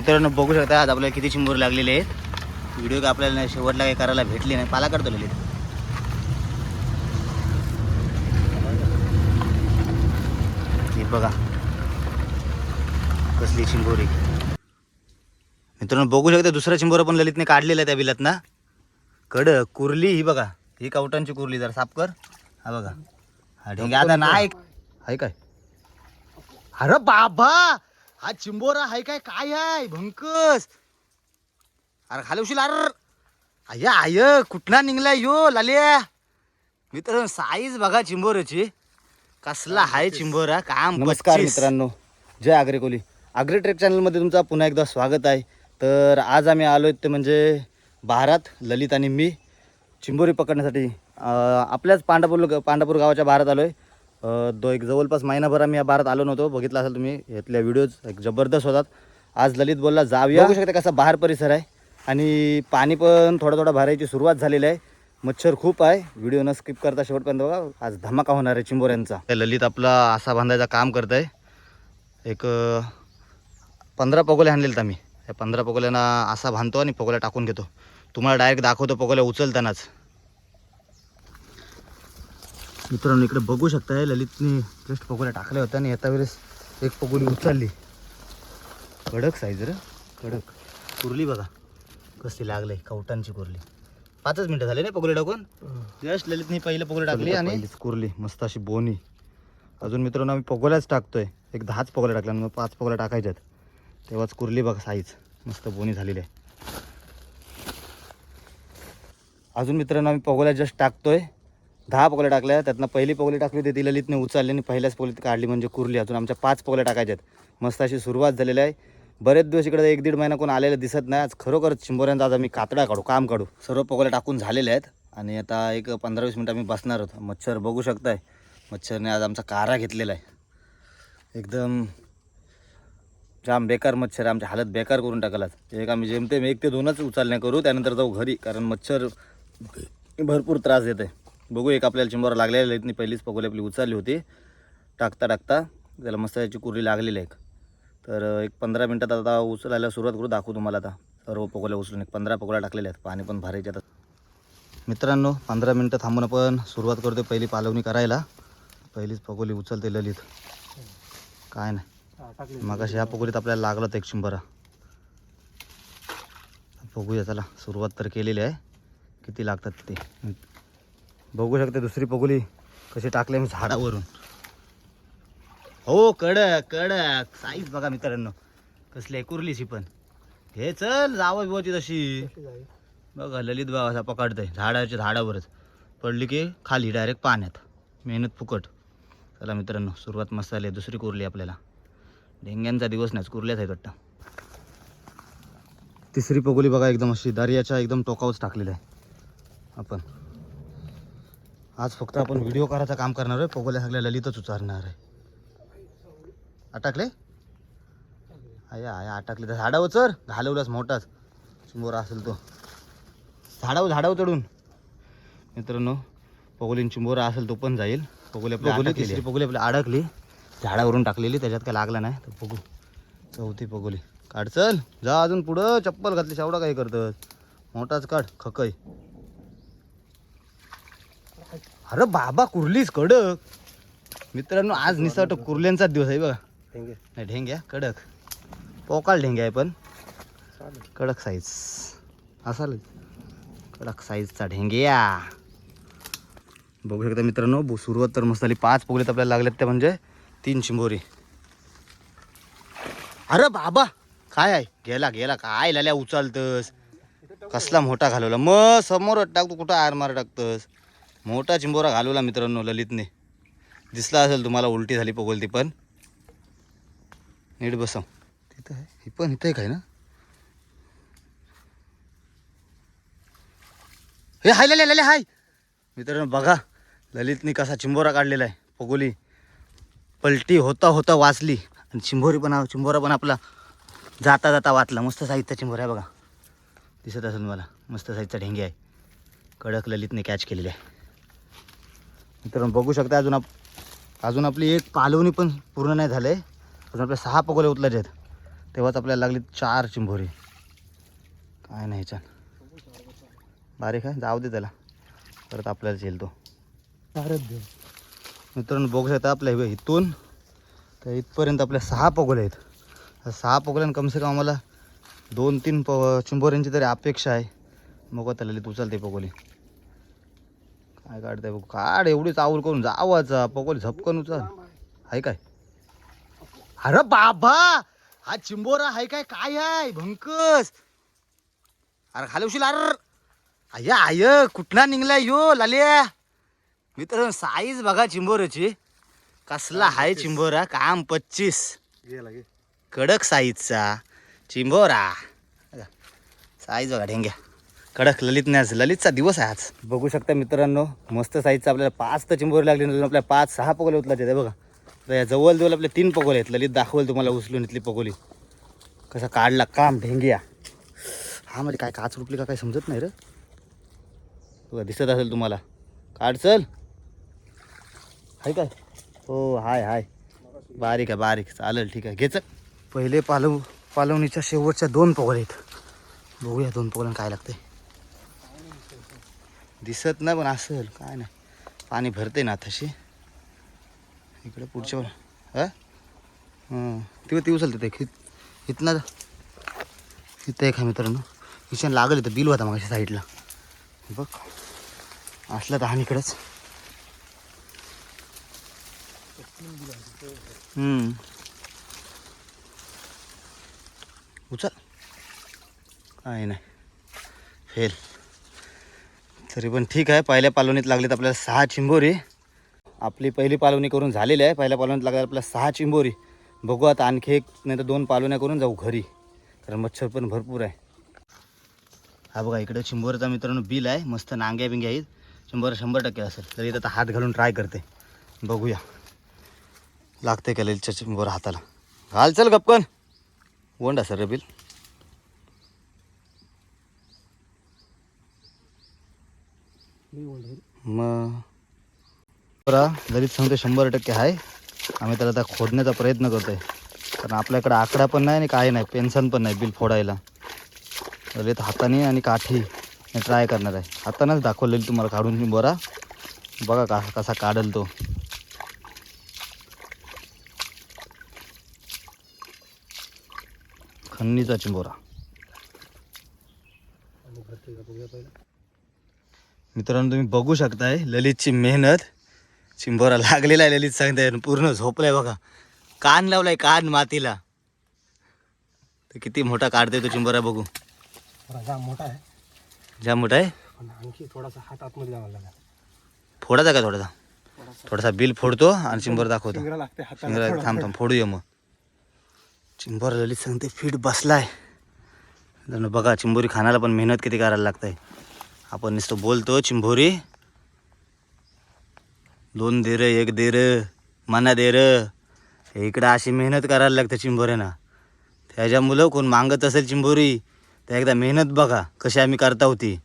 मित्रांनो बघू शकता आज आपल्याला किती चिंबोर लागलेले आहेत. व्हिडिओ आपल्याला शेवटला काही करायला भेटली नाही. पाला करतो हे बघा. कसली चिंबोरी मित्रांनो बघू शकता दुसरा चिंबोरा पण ललितने काढलेला आहे त्या बिलात ना. कड कुर्ली ही बघा. ही कवटांची कुर्ली जरा साफ कर. हा बघा. हा आता नाही. काय? अरे बाबा! हा चिंबोरा आहे काय? काय आहे भंकस. अरे खालवशील अरे. आय आय कुठला निघला यो लाल्या? मित्र साईज बघा चिंबोराची कसला हाय चिंबोरा? काम नमस्कार मित्रांनो जय आग्रे कोली. आग्रे ट्रेक चॅनलमध्ये तुमचं पुन्हा एकदा स्वागत आहे. तर आज आम्ही आलो ते म्हणजे बारात ललित आणि मी चिंबोरी पकडण्यासाठी. आपल्याच पांडापूर पांडापूर गावाच्या बारात आलो आहे दो एक जवळपास महिनाभर आम्ही या बारात आलो नव्हतो. बघितलं असेल तुम्ही यातल्या व्हिडिओज एक जबरदस्त होतात. आज ललित बोलला जाऊया. बघू शकता कसा बाहेर परिसर आहे. आणि पाणी पण थोडं थोडं भरायची सुरुवात झालेली आहे. मच्छर खूप आहे. व्हिडिओ न स्किप करता शेवटपर्यंत बघा. आज धमाका होणार आहे चिंबोऱ्यांचा ललित आपला आसा बांधायचा काम करत आहे एक पंधरा पगोले आणलेत आम्ही. त्या पंधरा पगोल्यांना असा बांधतो आणि पगोल्या टाकून घेतो. तुम्हाला डायरेक्ट दाखवतो पगोल्या उचलतानाच. मित्रांनो इकडे बघू शकताय ललितने जस्ट पगोल्या टाकल्या होत्या आणि येता वेळेस एक पगोली उचलली. कडक साईज रे कडक. कुर्ली बघा कसली लागले कवटांची कुर्ली. पाचच मिनिटं झाले ना पगोले टाकून? जस्ट ललितने पहिलं पगोले टाकली आणि कुर्ली मस्त अशी बोनी. अजून मित्रांनो आम्ही पगोल्याच टाकतोय. एक दहाच पगोल्या टाकल्या मग पाच पगोल्या टाकायच्यात. तेव्हाच कुर्ली बघा साईज मस्त बोनी झालेली आहे. अजून मित्रांनो आम्ही पगोल्या जस्ट टाकतोय. दहा पगोल्या टाकल्या त्यातनं पहिली पगोली टाकली होती ती ललितने उचलली आणि पहिल्याच पगोलीत काढली म्हणजे कुरली. अजून आमच्या पाच पगोल्या आहेत. मस्त अशी सुरुवात झालेली आहे. बरेच दिवस इकडे एक दीड महिना कोण आलेलं दिसत नाही. आज खरोखर शिंबोऱ्यांचा आज आम्ही कातडा काढू काम काढू. सर्व पगोल्या टाकून झालेल्या आहेत. आणि आता एक पंधरा वीस मिनटं आम्ही बसणार आहोत. मच्छर बघू शकताय. मच्छरने आज आमचा कारा घेतलेला आहे. एकदम जाम बेकार मच्छर आमच्या आमची हालत बेकार करून टाकलाच एक आम्ही जेमतेम एक ते दोनच उचलण्या करू त्यानंतर जाऊ घरी. कारण मच्छर भरपूर त्रास देत आहे बघू एक आपल्याला चिंबोरा लागलेला इथनी पहिलीच पगोली आपली उचलली होती. टाकता टाकता त्याला मस्त याची कुर्ली लागलेली आहे तर एक पंधरा मिनटात आता उचलायला सुरुवात करू दाखवू तुम्हाला आता. सर्व पगोल्या उचलून एक पंधरा पगोल्या टाकलेल्या आहेत पाणी पण भारी आता. मित्रांनो पंधरा मिनटं थांबून आपण सुरुवात करतो पहिली पालवणी करायला. पहिलीच पगोली उचलते ललित. काय नाही. मग ह्या पगोलीत आपल्याला लागलं होतं एक चिंबरा. बघूया चला. सुरुवात तर केलेली आहे. किती लागतात ते? बघू शकते दुसरी पगोली कशी टाकली मी झाडावरून. हो कडक कडक. साईज बघा मित्रांनो. कसली आहे कुरलीशी पण. हे चल जावं बिवाची तशी. बघा ललित बाबा असा पकडतंय झाडाच्या झाडावरच. पडली की खाली डायरेक्ट पाण्यात. मेहनत फुकट. चला मित्रांनो सुरुवात मस्त झाली दुसरी कुरली आपल्याला. डेंग्यांचा दिवस नाही कुरल्याच आहे कट्टा तिसरी पगोली बघा एकदम अशी दर्याच्या एकदम टोकावच टाकलेलं आहे. आपण. आज फक्त आपण व्हिडिओ करायचं काम करणार आहे. पगोल्या सगळ्या ललितच उचारणार आहे. अटकले? आया आया अटकले. तर झाडावर चर घालवलाच मोठाच. चिंबोरा असेल तो. झाडावर झाडावर चढून. मित्रांनो पगोलीन चिंबोरा असेल तो पण जाईल. पगोली पगोली तिसरी पगोली आपली अडकली. झाडावरून टाकलेली त्याच्यात काय लागला नाही. तर बघू चौथी पगोली. काढ चल. जा अजून पुढं. चप्पल घातली शेवढा काय करत मोठाच काढ खकय अरे बाबा कुर्लीस कडक. मित्रांनो आज निसट कुर्ल्यांचाच दिवस आहे बघा. नाही ढेंग्या कडक. पोकाळ ढेंग्या आहे पण. कडक साईज असाल कडक साईजचा ढेंग्या बघू शकता मित्रांनो सुरुवात तर मस्त झाली. पाच पोगलीत आपल्याला लागल्यात त्या म्हणजे तीन चिंबोरी अरे बाबा काय आहे? गेला गेला. काय लाल्या उचलतस? कसला मोठा घालवला. मग समोर टाकतो कुठं आर मार टाकतस? मोठा चिंबोरा घालवला मित्रांनो ललितने. दिसला असेल तुम्हाला उलटी झाली पगोलती पण. नीट बसव तिथं आहे. ही पण इथं आहे काय ना? हे हाय लले लले हाय. मित्रांनो बघा ललितने कसा चिंबोरा काढलेला आहे. पगोली पलटी होता होता वाचली. आणि चिंबोरी पण चिंबोरा पण आपला जाता जाता वाचला. मस्त साहित्य चिंबोरा आहे बघा. दिसत असेल मला मस्त साईजचा ढेंगे आहे. कडक ललितने कॅच केलेले आहे. मित्रांनो बघू शकता अजून आप अजून आपली एक पालवणी पण पूर्ण नाही झालं आहे अजून आपल्या सहा पगोले उचलायचे आहेत. तेव्हाच आपल्याला लागली चार चिंबोरी. काय नाही छान. बारीक आहे. जाऊ दे त्याला. परत आपल्याला झेल तो मित्रांनो बघू शकता आपल्या इथून. तर इथपर्यंत आपल्या सहा पगोले आहेत. सहा पगोल्यानं कमसे कम आम्हाला दोन तीन प चिंबोऱ्यांची तरी अपेक्षा आहे. मग त्याला उचलते पगोली काय काढताय बघू. काढ एवढी चावल करून जावाचा पगोली झपकन उचल. आहे काय? अरे बाबा हा चिंबोरा आहे काय? काय आहे भंकस. अरे खाली उशील अरे. आय आय कुठला निघलाय यो लाल्या? मित्र साईज बघा चिंबोराची कसला हाय चिंबोरा? काम पच्चीस. कडक साईजचा चिंबोरा. साईज बघा ढेंग्या. कडक ललित नाही आज ललितचा दिवस आहे आज. बघू शकता मित्रांनो मस्त साईजचा आपल्याला पाच तर चिंबोरे लागले ना आपल्या पाच सहा पगोले उचलायचे ते बघा. तर या जवळ जवळ आपले तीन पगोले आहेत. ललित दाखवल तुम्हाला उचलून इथली पगोली कसा काढला काम ढेंग्या हा मध्ये काय काच रुपली का काय समजत नाही रे? बघा दिसत असेल तुम्हाला. काढ चल. हाय काय? हो हाय हाय. बारीक आहे बारीक. चालेल ठीक आहे. घे चल. पहिले पालव पालवणीच्या शेवटच्या दोन पगोले आहेत. बघूया दोन पगोल्यानं काय लागते दिसत नाही पण असेल. काय नाही. पाणी भरते ना तशी इकडे पुढच्या हा? हां. ती ती उचलते ते. इथनं इथं एक मित्रांनो? किचन लागल इथं बिल होता मग साईडला. बघ. असलं तर आणि इकडंच. उचल. काय नाही. फेल. तरी पण ठीक आहे. पहिल्या पालवणीत लागलेत आपल्याला सहा चिंबोरी. आपली पहिली पालवणी करून झालेली आहे. पहिल्या पालवणीत लागल्या आपल्याला सहा चिंबोरी. बघू आता आणखी एक नाही तर दोन पालवण्या करून जाऊ घरी. कारण मच्छर पण भरपूर आहे. हा बघा इकडे चिंबोरचा मित्रांनो बिल आहे. मस्त नांग्या बिंग्या आहेत. शंभर शंभर टक्के असेल तरी आता हात घालून ट्राय करते. बघूया. लागते का लिलच्या चिंबोर हाताला? घाल चल गपकन. वंडा सर रे बिल मी बोलतो मग बरा ललित सांगतो शंभर टक्के आहे. आम्ही त्याला आता खोदण्याचा प्रयत्न करतोय. कारण आपल्याकडे आकडा पण नाही आणि काही नाही पेन्शन पण नाही बिल फोडायला. ललित हाताने आणि काठी ट्राय करणार आहे. हातानंच दाखवलेली तुम्हाला काढून बरा. बघा का कसा काढल तो. खन्नीचा चिंबोरा आणि भरते का बघूया पहिला मित्रांनो तुम्ही बघू शकताय ललितची मेहनत चिंबोरा लागलेला आहे ललित सांगताय पूर्ण झोपलाय बघा. कान लावलाय कान मातीला. तर किती मोठा काढतोय तो चिंबोरा बघू. जाम मोठा आहे. ज्या मोठा आहे? आणखी थोडासा हात आतमध्ये लावायला लागला. फोडायचा का थोडासा? थोडासा बिल फोडतो आणि चिंबोर दाखवतो. लागते. थांब थांब फोडूया मग. चिंबोरा ललित सांगते फिट बसलाय. बघा चिंबोरी खाण्याला पण मेहनत किती करायला लागतंय. आपण नुसतं बोलतो चिंबोरी. दोन देर एक देर मना देर. इकडं अशी मेहनत करायला लागते चिंबोऱ्यांना. त्याच्यामुळं कोण मागत असेल चिंबोरी तर एकदा मेहनत बघा कशी आम्ही करता होती.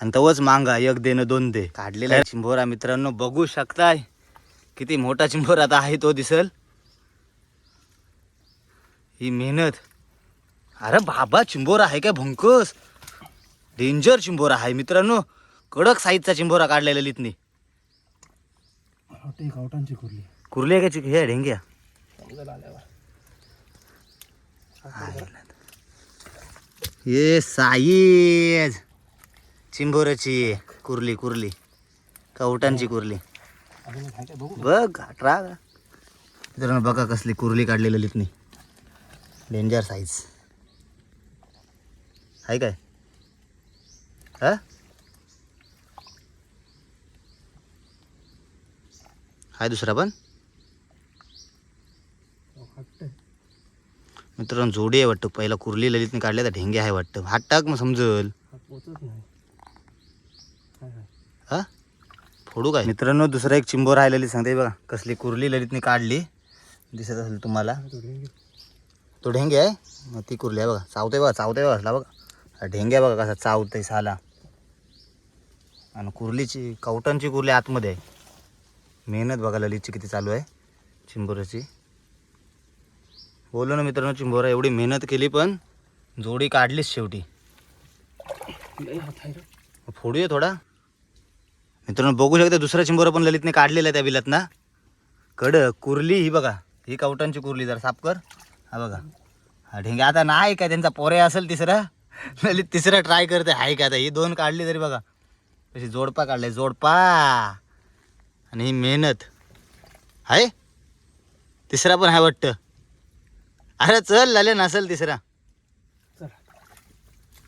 आणि तवच मांगा एक देणं दोन दे. काढलेला आहे चिंबोरा मित्रांनो बघू शकताय किती मोठा चिंबोरा आता आहे तो दिसल. ही मेहनत. अरे बाबा चिंबोरा आहे काय भंकस? डेंजर चिंबोरा आहे मित्रांनो. कडक साईजचा चिंबोरा काढलेला लितनी. गावठांची कुर्ली. कुर्ली आहे का चिक? हे ढेंग्या ये साईज. चिंबोराची कुर्ली कुर्ली. कवटांची कुर्ली. बघू मित्रांनो बघा कसली कुर्ली काढलेली लितनी. Danger size. आहे काय? हा? हाय दुसरा पण? वाटतंय मित्रांनो जोडी आहे वाटतं. पहिला कुर्ली ललितने काढल्या तर ढेंगे आहे वाटतं. हात टाक मग समजल. हा फोडू काय? मित्रांनो दुसरा एक चिंबोर आहे ललित सांगते बघा. कसली कुर्ली ललितने काढली. दिसत असेल तुम्हाला. तो ढेंगे. आहे? मग ती कुर्ली आहे बघा. चावते बघा चावते बघा असला बघा. हा ढेंगे बघा कसा चावतंय साला. आणि कुर्लीची कवटांची कुर्ली आतमध्ये आहे. मेहनत बघा ललितची किती चालू आहे चिंबोराची बोललो ना मित्रांनो चिंबोरा एवढी मेहनत केली पण जोडी काढलीच शेवटी. फोडूया थोडा. मित्रांनो बघू शकता दुसरा चिंबोरा पण ललितने काढलेला आहे त्या बिलात ना. कुर्ली ही बघा ही कवटांची कुर्ली जरा साफ कर. हा बघा. हा ढेंगे. आता नाही काय त्यांचा पोरे असेल तिसरा. ललित तिसरा ट्राय करते. आहे का आता? ही दोन काढली तरी बघा. कशी जोडपा काढलाय जोडपा. आणि ही मेहनत. आहे तिसरा पण आहे वाटतं. अरे चल लाले नसेल तिसरा. चला.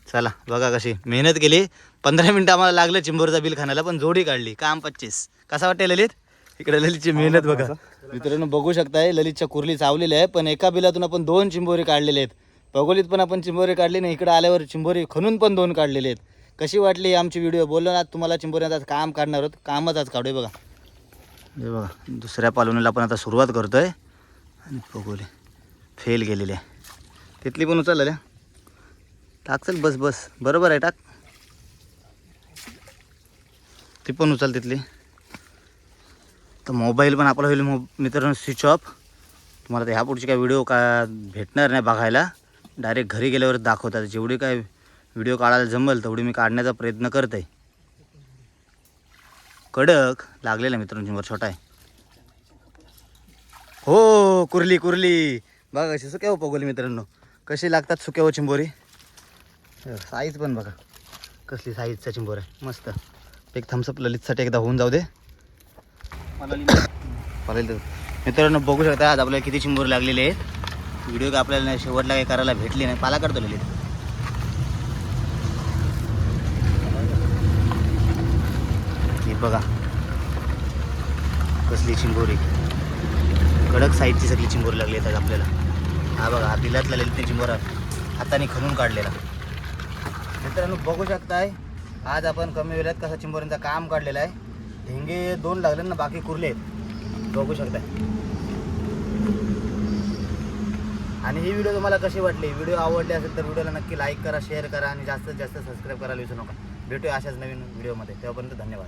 चला बघा कशी मेहनत केली. पंधरा मिनटं आम्हाला लागलं चिंबोरचा बिल खाण्याला पण जोडी काढली. काम पच्चीस. कसा वाटते ललित? इकडे ललितची मेहनत बघा. मित्रांनो बघू शकताय ललितच्या कुर्ली चावलेल्या आहे पण एका बिलातून आपण दोन चिंबोरी काढलेले आहेत. बघोलीत पण आपण चिंबोरी काढली नाही इकडे आल्यावर चिंबोरी खणून पण दोन काढलेले आहेत. कशी वाटली आमची व्हिडिओ बोललो ना तुम्हाला चिंबोऱ्यात आज काम काढणार आहोत. कामच आज काढूया बघा. हे बघा दुसऱ्या पालवणीला आपण आता सुरुवात करतोय. आणि बघूले फेल गेलेली आहे. तिथली पण उचललेल्या टाक चल बस बस. बरोबर आहे टाक. ती पण उचल तिथली. तर मोबाईल पण आपला होईल मो मित्रांनो स्विच ऑफ तुम्हाला तर ह्या पुढची काय व्हिडिओ का भेटणार नाही बघायला. डायरेक्ट घरी गेल्यावर दाखवतात. जेवढी काय व्हिडिओ काढायला जमल तेवढी मी काढण्याचा प्रयत्न करत आहे कडक लागलेला मित्रांनो चिंबर छोटा आहे. हो कुर्ली कुर्ली. बघा कशी सुक्या हो पगोली मित्रांनो. कशी लागतात सुक्या हो चिंबोरी? साईज पण बघा. कसली साईजचा चिंबोर आहे. मस्त. एक थम्सअप ललितसाठी एकदा होऊन जाऊ दे. मित्रांनो बघू शकता आज आपल्याला किती चिंबोर लागलेले आहेत. व्हिडिओ का आपल्याला नाही शेवटला काही करायला भेटली नाही. पाला करतो ललित हे बघा. कसली चिंबोरी. कडक साईजची सगळी चिंबोरी लागली आहेत आपल्याला. हा बघा हा बिलात लागलेली ललितने चिंबोरा. हाताने खणून काढलेला. मित्रांनो बघू शकताय आज आपण कमी वेळात कसा चिंबोऱ्यांचा काम काढलेलं आहे. ढेंगे दोन लागले ना बाकी कुरले आहेत. बघू शकताय. आणि ही व्हिडिओ तुम्हाला कशी वाटली? व्हिडिओ आवडली असेल तर व्हिडिओला नक्की लाईक करा शेअर करा आणि जास्तीत जास्त सबस्क्राईब करायला विसरू नका. भेटूया अशाच नवीन व्हिडिओमध्ये तेव्हापर्यंत धन्यवाद.